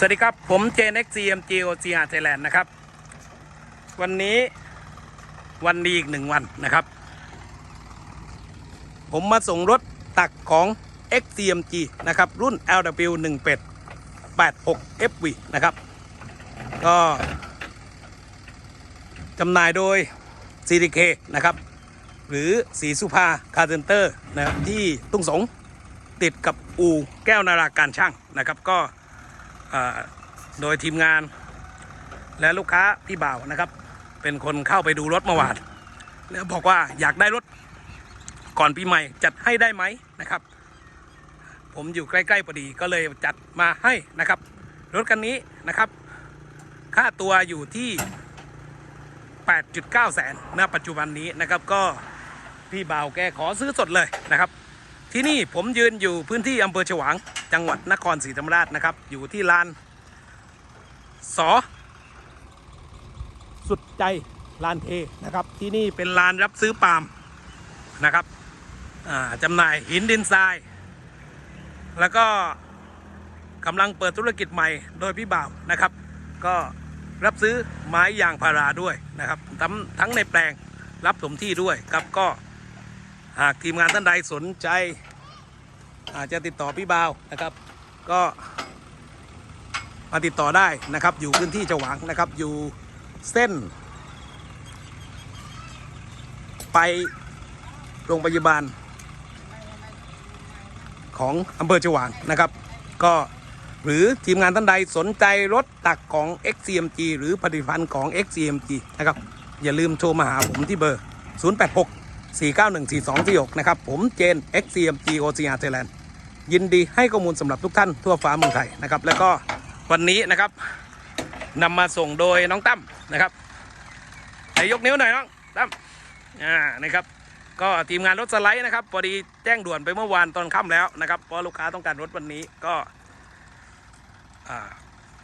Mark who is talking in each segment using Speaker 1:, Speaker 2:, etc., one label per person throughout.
Speaker 1: สวัสดีครับ ผมเจน XCMG OCR Thailand นด์นะครับ วันนี้วันดีอีกหนึ่งวันนะครับ ผมมาส่งรถตักของ XCMG นะครับ รุ่น LW 1 8 86 FV นะครับ ก็จำหน่ายโดย CDK นะครับ หรือสีสุภาคาร์เซนเตอร์นะครับที่ตุ้งสงติดกับอูแก้วนาราการช่างนะครับก็ โดยทีมงาน และลูกค้าพี่บ่าวนะครับ เป็นคนเข้าไปดูรถเมื่อวานแล้วบอกว่าอยากได้รถก่อนปีใหม่จัดให้ได้ไหมนะครับ ผมอยู่ใกล้ๆพอดีก็เลยจัดมาให้นะครับ รถคันนี้นะครับ ค่าตัวอยู่ที่ 8.9 แสนณปัจจุบันนี้นะครับก็พี่บ่าวแกขอซื้อสดเลยนะครับ ที่นี่ผมยืนอยู่พื้นที่อำเภอฉวาง จังหวัดนครศรีธรรมราชนะครับ อยู่ที่ลานสอสุดใจลานเทนะครับ ที่นี่เป็นลานรับซื้อปาล์มนะครับจำหน่ายหินดินทราย แล้วก็กำลังเปิดธุรกิจใหม่โดยพี่บ่าวนะครับ ก็รับซื้อไม้ยางพาราด้วยนะครับทั้งทั้งในแปลงรับสมที่ด้วยครับก็หากทีมงานท่านใดสนใจ อาจจะติดต่อพี่บ่าวนะครับ ก็มาติดต่อได้นะครับ อยู่พื้นที่ฉวางนะครับ อยู่เส้น ไปโรงพยาบาล ของอำเภอฉวางนะครับ ก็หรือทีมงานท่านใดสนใจรถตักของ XCMG หรือผลิตภัณฑ์ของ XCMG นะครับ อย่าลืมโทรมาหาผมที่เบอร์ 086 4914246 นะครับ ผมเจน XCMG OCR Thailand ยินดีให้ข้อมูลสำหรับทุกท่านทั่วฟ้าเมืองไทยนะครับ แล้วก็วันนี้นะครับนำมาส่งโดยน้องตั้มนะครับไหนยกนิ้วหน่อยน้องตั้มอ่านะครับ ก็ทีมงานรถสไลด์นะครับพอดีแจ้งด่วนไปเมื่อวานตอนค่ำแล้วนะครับเพราะลูกค้าต้องการรถวันนี้ก็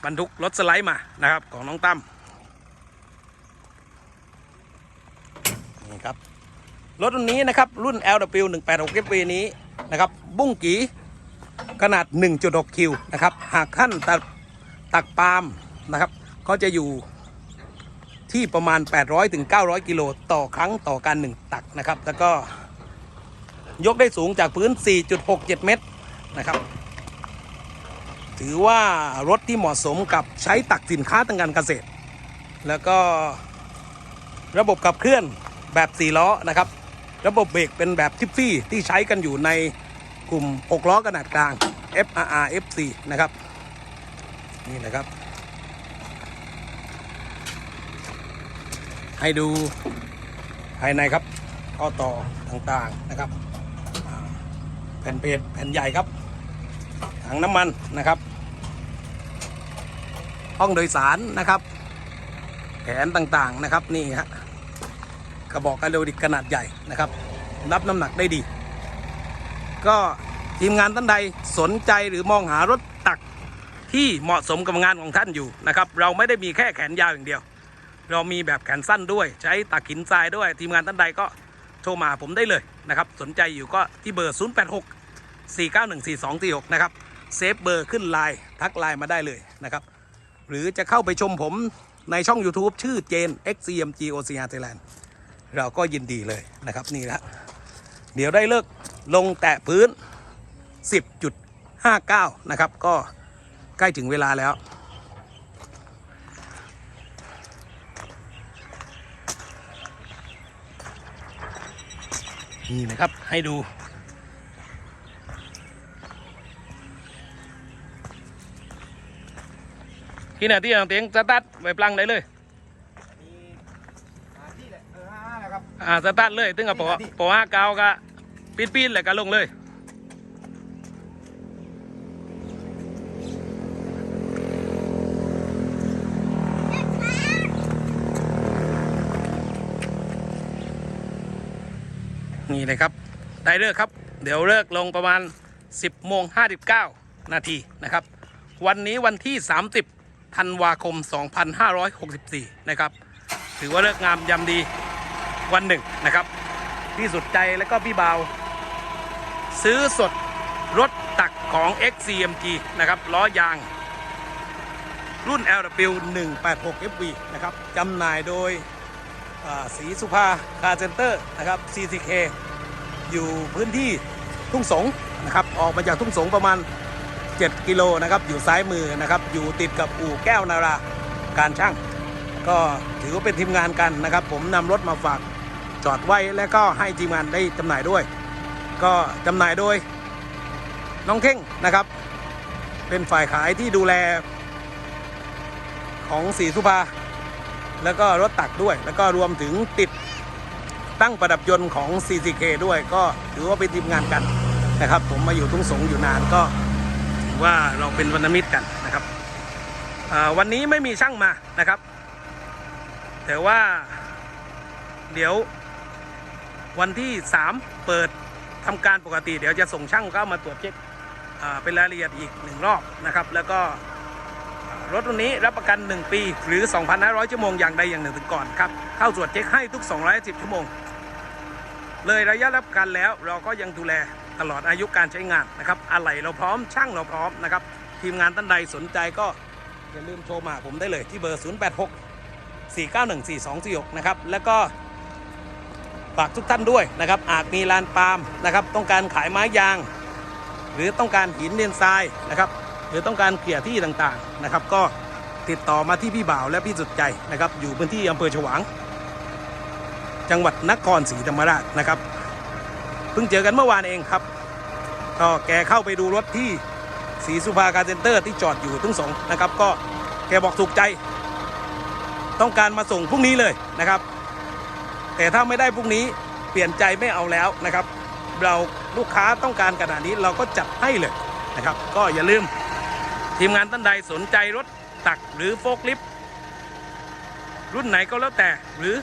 Speaker 1: บรรทุกรถสไลด์มานะครับ ของน้องตั้มนี่ครับรถรุ่นนี้นะครับรุ่น LW 186 FV นี้นะครับบุ้งกี ขนาด 1.6 คิวนะครับ หากท่านตักตักปาล์มนะครับ ก็จะอยู่ที่ประมาณ 800ถึง900 กิโลต่อครั้งต่อการ 1 ตักนะครับ แล้วก็ยกได้สูงจากพื้น 4.67 เมตรนะครับ ถือว่ารถที่เหมาะสมกับใช้ตักสินค้าทางการเกษตร แล้วก็ระบบขับเคลื่อนแบบ 4 ล้อนะครับ ระบบเบรกเป็นแบบทิฟฟี่ที่ใช้กันอยู่ใน ลุ่ม 6 ล้อขนาดกลาง FRR FC นะครับ นี่นะครับ ให้ดูภายในครับข้อต่อต่างๆนะครับ แผ่นเพจแผ่นใหญ่ครับถังน้ำมันนะครับ ห้องโดยสารนะครับ แผนต่างๆนะครับนี่ฮะกระบอกอะโลดิกขนาดใหญ่นะครับ รับน้ำหนักได้ดี ก็ทีมงานท่านใดสนใจหรือมองหารถตักที่เหมาะสมกับงานของท่านอยู่นะครับ เราไม่ได้มีแค่แขนยาวอย่างเดียว เรามีแบบแขนสั้นด้วย ใช้ตักหินทรายด้วย ทีมงานท่านใดก็โทรมาผมได้เลยนะครับ สนใจอยู่ก็ที่เบอร์ 086 4914246 นะครับ เซฟเบอร์ขึ้นไลน์ทักไลน์มาได้เลยนะครับ หรือจะเข้าไปชมผมในช่อง YouTube ชื่อเจน XCMG OCR Thailand เราก็ยินดีเลยนะครับนี่นะเดี๋ยวได้เลิก ลงแตะพื้น 10.59 นะครับ ก็ใกล้ถึงเวลาแล้ว นี่นะครับให้ดูที่ไหนที่อย่างเตียงสตาร์ทไว้ปลังได้เลย
Speaker 2: มีหาที่แหละเออห้านะครับ
Speaker 1: อ่าสตาร์ทเลย ตึงกับปอปอห้าเก้าก็ ปีนปีนๆเลยก็ลงเลย นี่เลยครับ ได้เลิกครับ เดี๋ยวเลิกลงประมาณ 10โมง59 นาทีนะครับ วันนี้วันที่ 30ธันวาคม 2564 นะครับ ถือว่าเลิกงามยามดีวันหนึ่งนะครับพี่สุดใจและก็พี่เบา ซื้อสดรถตักของ XCMG นะครับล้อยาง รุ่น LW 186 FV นะครับจำหน่ายโดยอ่าศรีสุภาคาร์เซ็นเตอร์นะครับ CCK อยู่พื้นที่ทุ่งสงนะครับออกมาจากทุ่งสงประมาณ 7 กิโลนะครับอยู่ซ้ายมือนะครับอยู่ติดกับอู่แก้วนาราการช่าง ก็ถือว่าเป็นทีมงานกันนะครับ ผมนำรถมาฝากจอดไว้และก็ให้ทีมงานได้จำหน่ายด้วย ก็จำหน่ายโดยน้องเข่งนะครับ เป็นฝ่ายขายที่ดูแลของสีสุภา แล้วก็รถตักด้วย แล้วก็รวมถึงติดตั้งประดับยนต์ของ CCK ด้วย ก็ถือว่าเป็นทีมงานกันนะครับ ผมมาอยู่ทุ่งสงอยู่นานก็ถือว่าเราเป็นวันมิตรกันนะครับวันนี้ไม่มีช่างมานะครับ แต่ว่าเดี๋ยววันที่ 3 เปิด ทำการปกติเดี๋ยวจะส่งช่างเข้ามาตรวจเช็คเป็นรายละเอียดอีกหนึ่งรอบนะครับ แล้วก็รถรุ่นนี้รับประกัน 1 ปีหรือ 2,500 ชั่วโมงอย่างใดอย่างหนึ่งถึงก่อนครับเข้าตรวจเช็คให้ทุก 210 ชั่วโมง เลยระยะรับประกันแล้วเราก็ยังดูแลตลอดอายุการใช้งานนะครับอะไหล่เราพร้อมช่างเราพร้อมนะครับทีมงานท่านใดสนใจก็อย่าลืมโทรมาผมได้เลยที่เบอร์ 086 4914246 นะครับแล้วก็ ฝากทุกท่านด้วยนะครับอาจมีลานปาล์มนะครับต้องการขายไม้ยาง หรือต้องการหินเนียนทรายนะครับหรือต้องการเกลี่ยที่ต่างๆนะครับ ก็ติดต่อมาที่พี่บ่าวและพี่สุดใจนะครับ อยู่พื้นที่อำเภอฉวาง จังหวัดนครศรีธรรมราชนะครับเพิ่งเจอกันเมื่อวานเองครับก็แกเข้าไปดูรถที่ศรีสุภาการเซ็นเตอร์ที่จอดอยู่ทุ่งสองนะครับ ก็แกบอกถูกใจ ต้องการมาส่งพรุ่งนี้เลยนะครับ แต่ถ้าไม่ได้พรุ่งนี้เปลี่ยนใจไม่เอาแล้วนะครับ เราลูกค้าต้องการขนาดนี้เราก็จัดให้เลยนะครับ ก็อย่าลืมทีมงานท่านใดสนใจรถตักหรือโฟลคลิฟต์รุ่นไหนก็แล้วแต่หรือ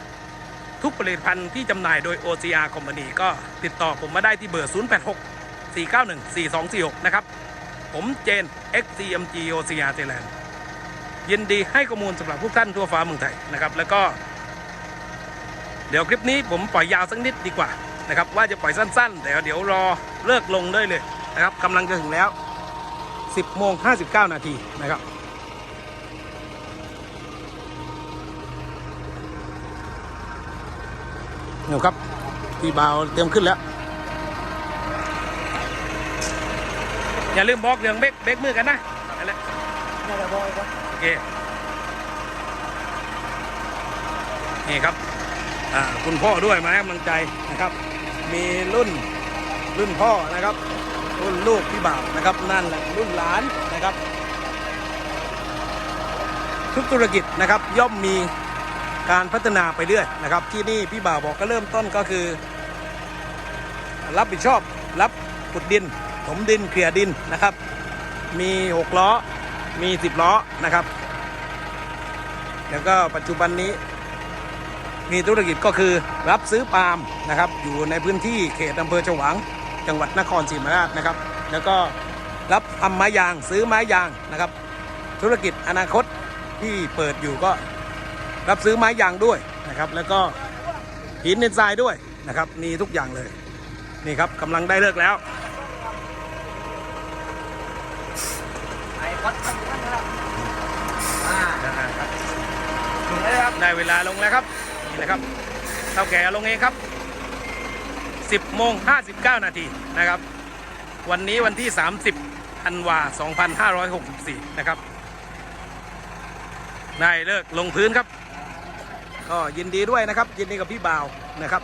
Speaker 1: ทุกผลิตภัณฑ์ที่จำหน่ายโดย OCR Company ก็ติดต่อผมมาได้ที่เบอร์ 086 491 4246 นะครับ ผมเจน XCMG OCR Thailand ยินดีให้ข้อมูลสำหรับทุกท่านทั่วฟ้าเมืองไทยนะครับ แล้วก็ เดี๋ยวคลิปนี้ผมปล่อยยาวสักนิดดีกว่านะครับว่าจะปล่อยสั้นๆ แต่เดี๋ยวรอเลิกลงได้เลยนะครับกำลังจะถึงแล้ว 10โมง59 นาทีนะครับนี่ครับพี่บาวเตรียมขึ้นแล้ว อย่าลืมบอกเรื่องเบกเบกมือกันนะนั่นแหละ
Speaker 2: น่าจะบอยครับ
Speaker 1: โอเคนี่ครับ คุณพ่อด้วยมาให้กำลังใจนะครับ มีรุ่นรุ่นพ่อนะครับ รุ่นลูกพี่บ่าวนะครับ นั่นแหละรุ่นหลานนะครับ ทุกธุรกิจนะครับย่อมมีการพัฒนาไปเรื่อยนะครับ ที่นี่พี่บ่าวบอกก็เริ่มต้นก็คือ รับผิดชอบรับขุดดินถมดินเคลียร์ดินนะครับ มี6ล้อมี 10 ล้อนะครับ แล้วก็ปัจจุบันนี้ มีธุรกิจก็คือรับซื้อปาล์มนะครับอยู่ในพื้นที่เขตอำเภอฉวางจังหวัดนครศรีธรรมราชนะครับ แล้วก็รับทำไม้ยางซื้อไม้ยางนะครับ ธุรกิจอนาคตที่เปิดอยู่ก็รับซื้อไม้ยางด้วยนะครับ แล้วก็หินเนนทรายด้วยนะครับ มีทุกอย่างเลยนี่ครับกำลังได้เลิกแล้ว
Speaker 2: ไอ้วัดท่านท่านครับอ่า
Speaker 1: นะครับ
Speaker 2: ถึงแล้วครับ
Speaker 1: ได้เวลาลงแล้วครับ นะครับเท่าแก่ลงเองครับ 10โมง59 นาทีนะครับ วันนี้วันที่ 30ธันวา2564 นะครับได้เลิกลงพื้นครับ ก็ยินดีด้วยนะครับ ยินดีกับพี่บ่าวนะครับ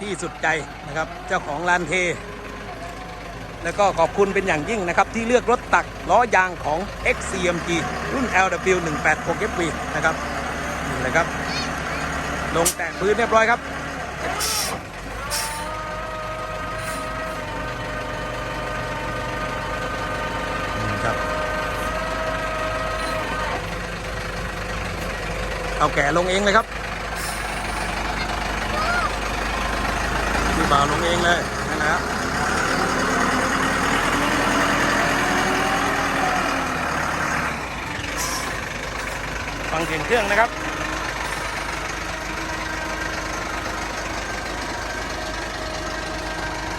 Speaker 1: ที่สุดใจนะครับ เจ้าของลานเท แล้วก็ขอบคุณเป็นอย่างยิ่งนะครับ ที่เลือกรถตักล้อยางของ XCMG รุ่น LW 186 FV นะครับนี่เลยครับ ลงแตะพื้นเรียบร้อยครับครับ เอาแก่ลงเองเลยครับพี่บ่าวลงเองเลยนั่นนะครับฟังเสียงเครื่องนะครับ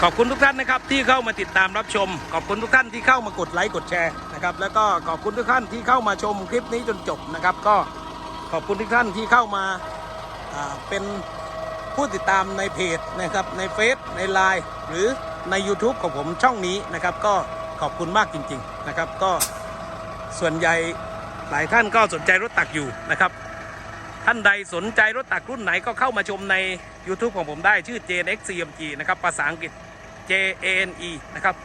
Speaker 1: ขอบคุณทุกท่านนะครับที่เข้ามาติดตามรับชม ขอบคุณทุกท่านที่เข้ามากดไลค์กดแชร์นะครับแล้วก็ขอบคุณทุกท่านที่เข้ามาชมคลิปนี้จนจบนะครับก็ขอบคุณทุกท่านที่เข้ามาอ่าเป็นผู้ติดตามในเพจนะครับในเฟซในไลน์หรือใน YouTube ของผมช่องนี้นะครับ ก็ขอบคุณมากจริงๆนะครับ ก็ส่วนใหญ่หลายท่านก็สนใจรถตักอยู่นะครับ ท่านใดสนใจรถตักรุ่นไหนก็เข้ามาชมใน YouTube ของผมได้ชื่อ JNX CMG นะครับภาษาอังกฤษ J A N E นะครับ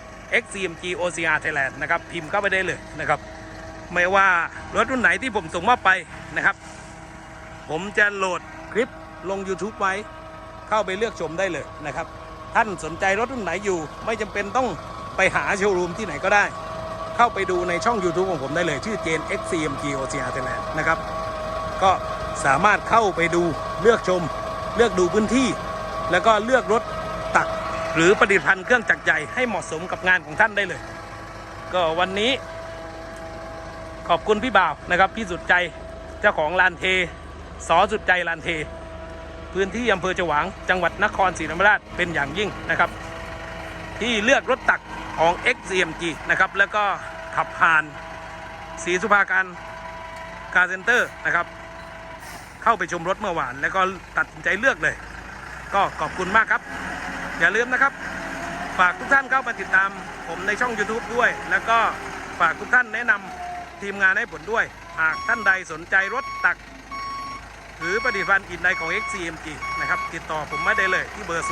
Speaker 1: X CMG OCR Thailand นะครับพิมพ์เข้าไปได้เลยนะครับ ไม่ว่ารถรุ่นไหนที่ผมส่งมอบไปนะครับ ผมจะโหลดคลิปลง YouTube ไว้เข้าไปเลือกชมได้เลยนะครับ ท่านสนใจรถรุ่นไหนอยู่ ไม่จำเป็นต้องไปหาโชว์รูมที่ไหนก็ได้ เข้าไปดูในช่อง YouTube ของผมได้เลย ชื่อ Jane X CMG OCR Thailand นะครับ ก็สามารถเข้าไปดูเลือกชม ลือกดูพื้นที่ แล้วก็เลือกรถตักหรือผลิตภัณฑ์เครื่องจักรใหญ่ให้เหมาะสมกับงานของท่านได้เลย ก็วันนี้ ขอบคุณพี่บ่าวนะครับ พี่สุดใจเจ้าของลานเทสอสุดใจลานเท พื้นที่อำเภอฉวางจังหวัดนครศรีธรรมราชเป็นอย่างยิ่งนะครับ ที่เลือกรถตักของ XCMG นะครับแล้วก็ขับผ่านศรีสุภาการการเซ็นเตอร์นะครับ เข้าไปชมรถเมื่อวาน แล้วก็ตัดสินใจเลือกเลย ก็ขอบคุณมากครับ อย่าลืมนะครับ ฝากทุกท่านเข้ามาติดตามผมในช่อง YouTube ด้วย แล้วก็ฝากทุกท่านแนะนำทีมงานให้ผลด้วย หากท่านใดสนใจรถตัก หรือผลิตภัณฑ์อินใดของ XCMG นะครับ ติดต่อผมมาได้เลยที่เบอร์ 086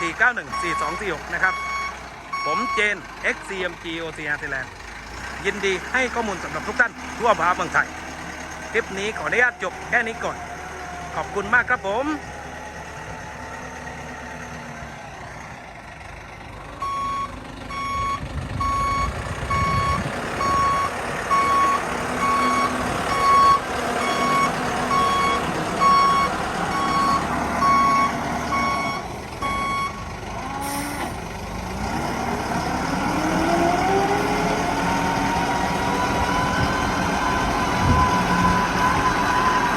Speaker 1: 491 4246 นะครับ ผมเจน XCMG OCR Thailand ยินดีให้ข้อมูลสำหรับทุกท่านทั่วภาคเมืองไทย คลิปนี้ขออนุญาตจบแค่นี้ก่อน ขอบคุณมากครับผม